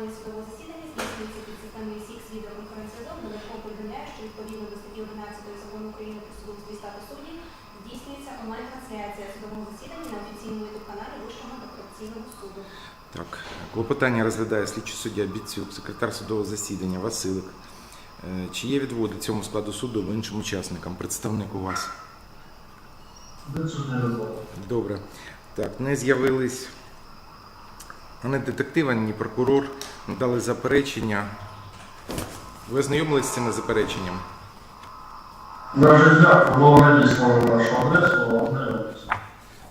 фіксування судового засідання здійснюється під системою SIX відеоконференц-зв'язок. Додатково повідомляю, що відповідно до статті 11 закону України про судовий статус суддів здійснюється онлайн-трансляція судового засідання на офіційному ютуб-каналі Вищого антикорупційного суду. Так, клопотання розглядає слідчий суддя Біцюк, секретар судового засідання Василик. Е, Чи є відводи цьому складу суду або іншим учасникам? Представник у вас? Добре. Так, не з'явились ні детектив, ні прокурор, дали заперечення. Ви ознайомились з цими запереченнями? На життя було надіслано на нашу адресу, ознайомитися.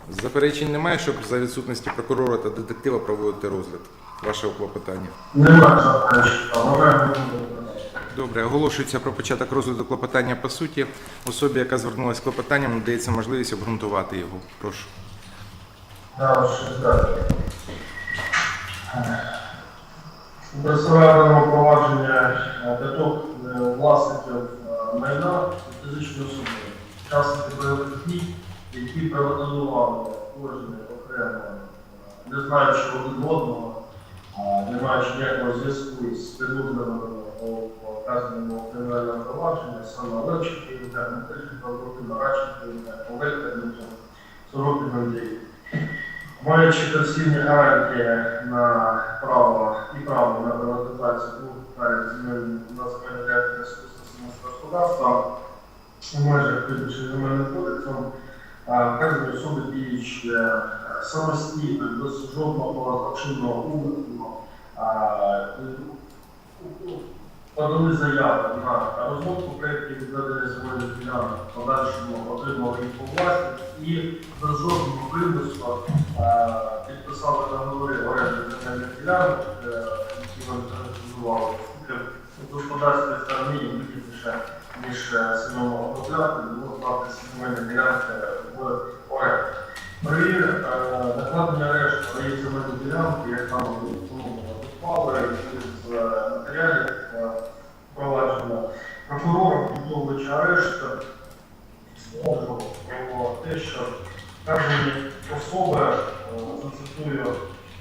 Заперечень немає, щоб за відсутності прокурора та детектива проводити розгляд вашого клопотання. Немає заперечень, а вважаємо бути. Добре, оголошується про початок розгляду клопотання по суті. Особі, яка звернулася з клопотанням, надається можливість обґрунтувати його. Прошу. Я ще Представляємо провадження п'яток е, власників е, майна фізичної особи, учасники бойових дій, які приватизували кожен окремо, е, не знаючи один одного, не маючи ніякого зв'язку із підозрюваними у вказаному кримінальному провадженні, саме Матильченко Володимир, Радченко Євген, Олег Каденко, Сорокін Андрій. Маючи конституційні гарантії на право і право на приватизацію двох гектарів земель на земельних господарства у межах визначених земельним кодексом, вказані особи діючи е, самостійно, без жодного злочинного умислу, подали заяви на розробку проєктів відведення земельних ділянок, подальшому отримали їх у власність і без жодного примусу е, підписали договори оренди земельних ділянок, е, які вони. Оскільки в господарській стороні їм вигідніше, ніж е, самому обробляти, було здати земельні ділянки в оренду. При е, накладенні арешту на їх земельні ділянки, як там підпали з е, матеріалів е, провадження, підготовуючи арешт, зможу про те, що вказані особи, е, зацитую,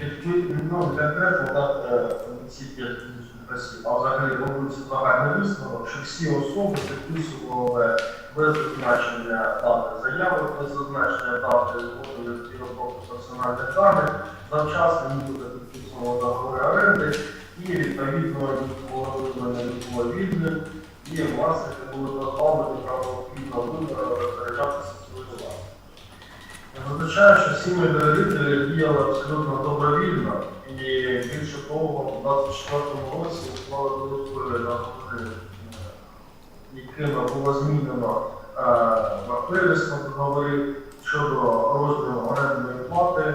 підпи- ну, не конкретно е, ці п'ять осіб, а взагалі робиться загальний висновок, що всі особи підписували без зазначення дати заяви, без зазначення дати згоди і персональних даних, завчасно нібито підписували діяли абсолютно добровільно, і більше того, у 24-му році уклали додаткові договори, якими було змінено прирісно договорів щодо розміру орендної плати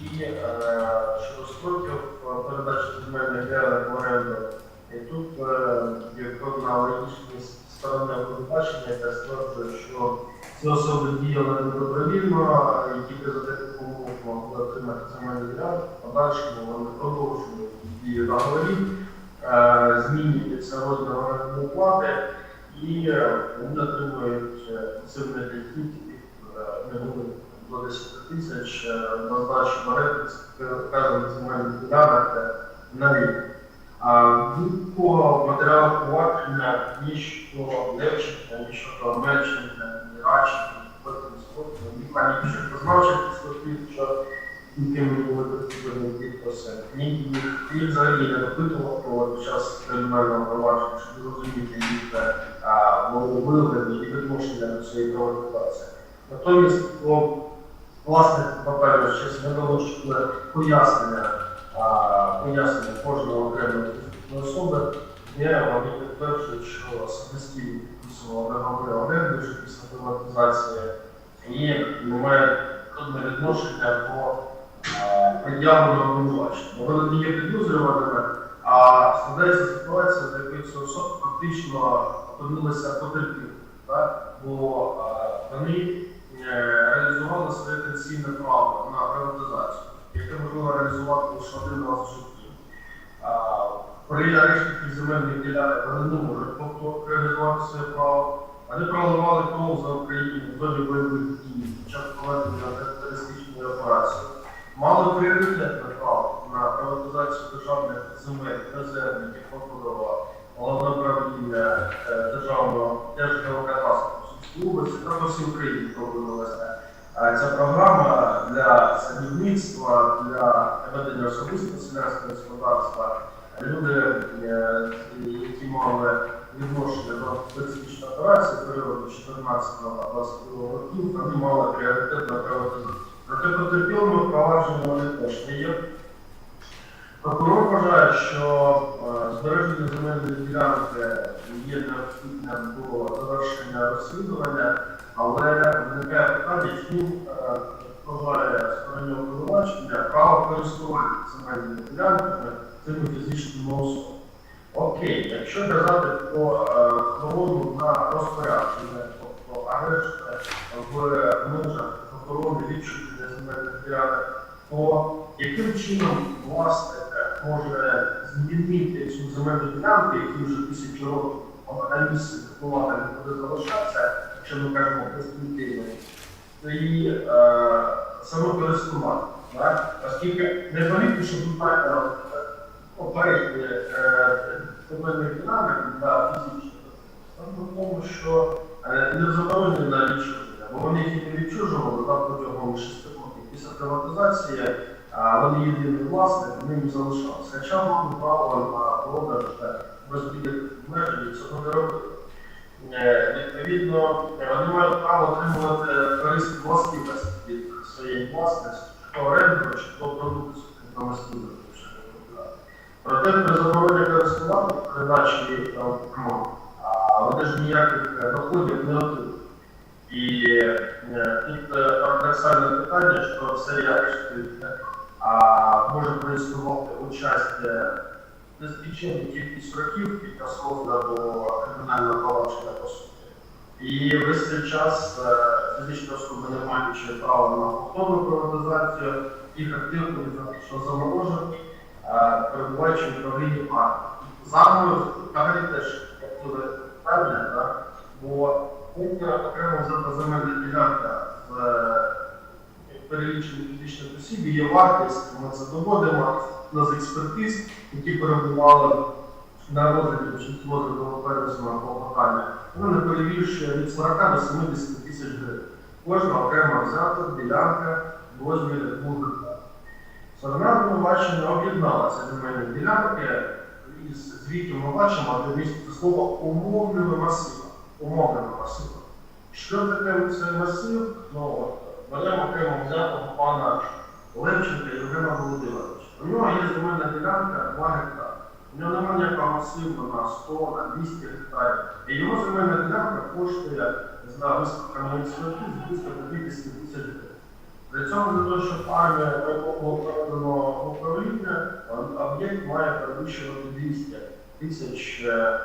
і е, щодо строків передачі земельних ділянок в оренду. І тут е, є певна логічність сторони обвинувачення, яка стверджує, що ці особи діяли недобровільно, і тільки за таких умов могли отримати земельні ділянки. В Подальшому вони продовжують дію договорів, е, змінюється розмір орендної плати і е, вони отримують пасивний дохід, буде до 10 тисяч е, на здачу в оренду вказаних земельних ділянок на рік. А по матеріалу провадження ніщо Левченка, ніщо Мельченка, Радченка, потім Скотта, ні пані Позначив слухів, що підписані підписи, ні їх взагалі не допитував про час кримінального провадження, щоб зрозуміти їх а, вигляді і відношення до цієї приватизації. Натомість, власне, по-перше, ще не долучили пояснення пояснення кожного окремої особи, де вони підтверджують, що самостійно підписували договори оренди вже після приватизації і немає жодного відношення до пред'явленого обвинувачення. Вони не є підозрюваними, а складається ситуація, в якій ці особи фактично опинилися потерпілими, бо вони е, реалізували своє конституційне право на приватизацію яке можливо реалізувати лише один раз в житті. При арешті земельних ділянок вони не можуть тобто, реалізувати своє право. Вони проливали кров за Україну в зоні бойових дій під час проведення терористичної операції. Мали пріоритетне право на приватизацію державних земель, резервників, прокурора, головне управління е, державного держгеокадастру області та по всій Україні проводилася ця програма для садівництва, для ведення особистого селянського господарства. Люди, е, які мали відношення до специфічної операції періоду 14-22 років, вони мали пріоритет на приватизацію. Проте потерпілими впровадження вони теж не є. Прокурор вважає, що е, збереження земельної ділянки є необхідним до завершення розслідування, але виникає питання, е, впливає стороні обвинувачення право користування земельними ділянками цими фізичними особами. Окей, якщо казати про е, охорону на розпорядження, тобто арешт в межах охорони відчуження земельних ділянок, то яким чином власник може змінити цю земельну ділянку, які вже тисячі років на місці впливати не буде залишатися, якщо ми кажемо безпілітивно, і е, самокористування. Так? Оскільки не помітно, що тут так попередні земельних ділянок для фізичних в тому, що е, не заборонені на відчуження, бо вони їх не відчужували протягом 6 років. Після приватизації вони єдиний власник, вони не залишалися. Хоча мали право на продаж розбір межі цього не робили. Е, Відповідно, вони мають право отримувати корисні властивості від своєї власності, чи то оренду, чи то продукцію промислову. Проте при забороні користування передачі правопрямов, вони ж ніяких е, доходів не отримують. І е, тут парадоксальне питання, що це як а може проіснувати участь нескінченну кількість років під час розгляду кримінального провадження по суті. І весь цей час е, фізична особа не маючи права на повторну приватизацію, їх актив буде фактично заморожений, е, перебуваючи в управлінні парку. Зараз взагалі теж буде питання, бо окремо земельна ділянка в переліченні фізичних осіб є вартість, ми це доводимо з експертиз, які перебували на розгляді розгляду пересного клопотання. Вона не від 40 до 70 тисяч гривень. Кожна окремо взята ділянка в розмірі 2 гектарів. Сторона обвинувачення об'єдналася земельні ділянки і з ми бачимо, де міститься слово умовними масивами. Умовними масивами. Що таке цей масив? Ну, беремо окремо взятого пана Левченка Євгена Володимировича. У нього є земельна ділянка 2 гектари. У нього немає ніякого масиву на 100, на 200 гектарів. І його земельна ділянка коштує за високами ініціатив близько 50 тисяч гривень. При цьому для того, щоб армія було проведено управління, об'єкт має перевищувати 200 тисяч е,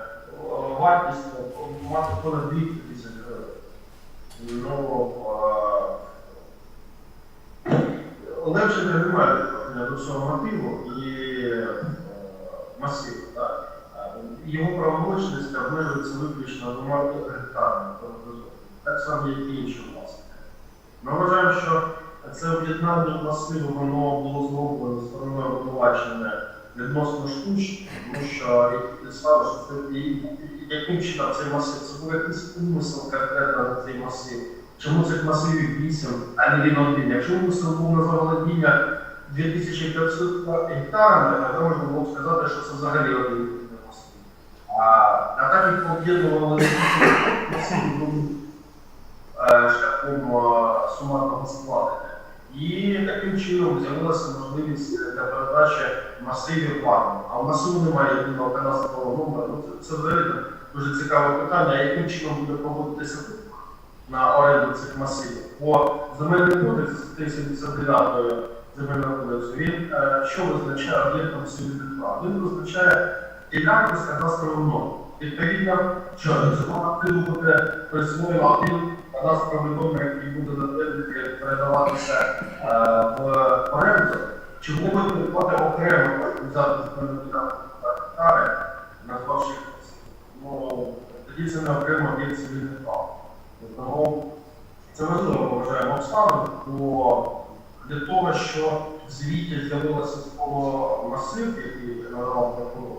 вартість е, мати понад 200 тисяч гривень. Ну, Левченка немає до цього мотиву і е, масиву. Його правомочність обмежується виключно двома гектарами. Так само, як і інші власники. Ми вважаємо, що це об'єднання масиву воно було зроблено стороною обвинувачення відносно штучно, тому що які що це і- і- яким чином цей масив, це був якийсь умисел конкретно на цей масив. Чому цих масивів 8, а не він один? Якщо був на заволодіння 2500 гектарами, то можна було б сказати, що це взагалі один масив. А, а так як об'єднували були е, шляхом е, сумарного складення. І таким чином з'явилася можливість для передачі масивів парку. А в масиву немає єдиного кадастрового номера. Ну, це, взагалі дуже цікаве питання, яким чином буде проводитися на оренду цих масивів. Бо земельний кодекс 379 земельного кодексу, він е, що визначає об'єктом прав? Він визначає ділянку з кадастровим. Відповідно, що цього активу буде присвоєно один кадастровий номер, який буде на передаватися е, в оренду, чи будуть відплати окремо взяти земельну ділянку назвавши. Ну, тоді це не окремо об'єкт цивільних. Тому це важливо, вважаємо обставин, бо для того, що в звіті з'явилося слово масив, який надавав прокурор.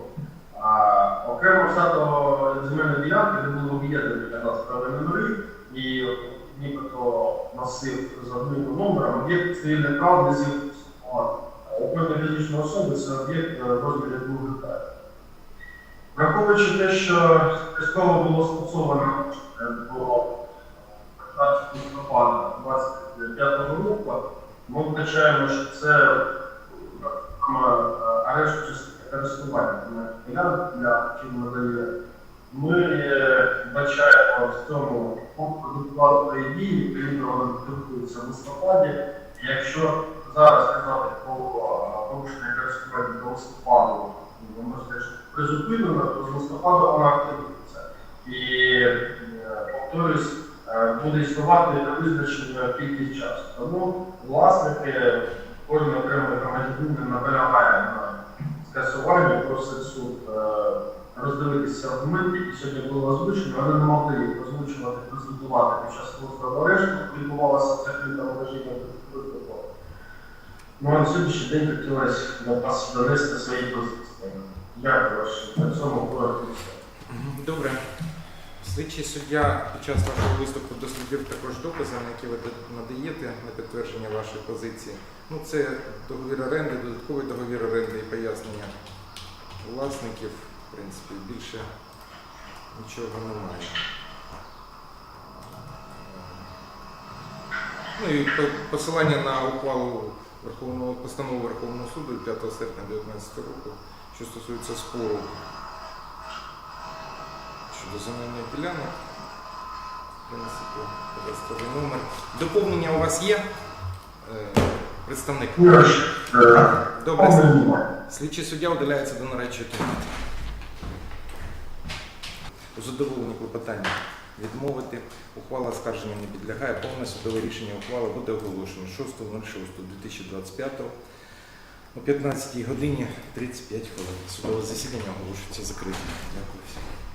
Окремо взято земельні ділянки, де було об'єднані кадастрові номери, і нібито масив з одним номером, об'єкт цивільних прав без їх У фізичної особи це об'єкт е, розмірі 2 гектарів. Враховуючи те, що частково було скасовано е, до 15 листопада 25 року, ми вбачаємо, що це е, е, арешт користування для, надає. Ми е, вбачаємо в цьому продуктуальної дії, прийняли відбудуться в листопаді. Якщо зараз казати про порушення користування до листопаду, призупинено, то з листопаду вона активується. І повторюсь, буде існувати невизначена кількість часу. Тому власники кожен окремий громадянин наполягає на скасуванні, просить суд е, роздивитися аргументи, які сьогодні було озвучено, але не могли їх озвучувати, презентувати під час служби арешту, відбувалося в закритому режимі. Ну на сьогоднішній день хотілося до вас донести свої позиції. Дякую ваше. На цьому коротко. Добре. Слідчий суддя під час вашого виступу дослідив також докази, на які ви надаєте на підтвердження вашої позиції. Ну, це договір оренди, додатковий договір оренди і пояснення власників. В принципі, більше нічого немає. Ну і посилання на ухвалу Верховного постанову Верховного суду 5 серпня 2019 року, що стосується спору щодо земельних ділянок. В принципі, кадастровий номер. Доповнення у вас є? Е, Представник. Е, Добре. Слідчий суддя удаляється до нарадчої кімнати. У задоволенні клопотання відмовити. Ухвала скарження не підлягає. Повне судове рішення ухвали буде оголошено 6.06.2025 о 15 годині 35 хвилин. Судове засідання оголошується закритим. Дякую всім.